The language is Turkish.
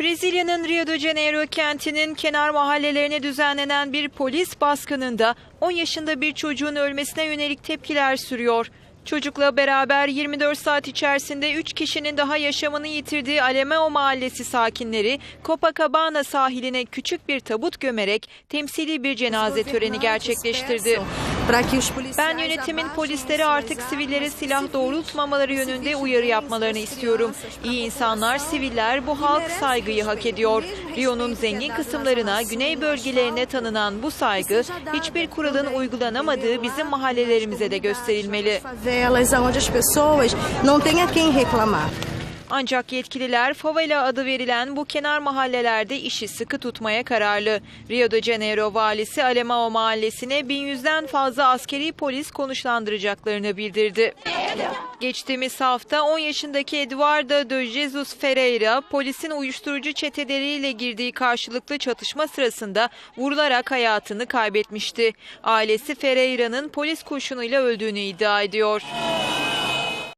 Brezilya'nın Rio de Janeiro kentinin kenar mahallelerine düzenlenen bir polis baskınında 10 yaşında bir çocuğun ölmesine yönelik tepkiler sürüyor. Çocukla beraber 24 saat içerisinde 3 kişinin daha yaşamını yitirdiği Alemão mahallesi sakinleri Copacabana sahiline küçük bir tabut gömerek temsili bir cenaze töreni gerçekleştirdi. Ben yönetimin polislere artık sivillere silah doğrultmamaları yönünde uyarı yapmalarını istiyorum. İyi insanlar, siviller bu halk saygıyı hak ediyor. Rio'nun zengin kısımlarına, güney bölgelerine tanınan bu saygı hiçbir kuralın uygulanamadığı bizim mahallelerimize de gösterilmeli. Ancak yetkililer favela adı verilen bu kenar mahallelerde işi sıkı tutmaya kararlı. Rio de Janeiro valisi Alemão mahallesine 1100'den fazla askeri polis konuşlandıracaklarını bildirdi. Geçtiğimiz hafta 10 yaşındaki Eduardo de Jesus Ferreira polisin uyuşturucu çeteleriyle girdiği karşılıklı çatışma sırasında vurularak hayatını kaybetmişti. Ailesi Ferreira'nın polis kurşunuyla öldüğünü iddia ediyor.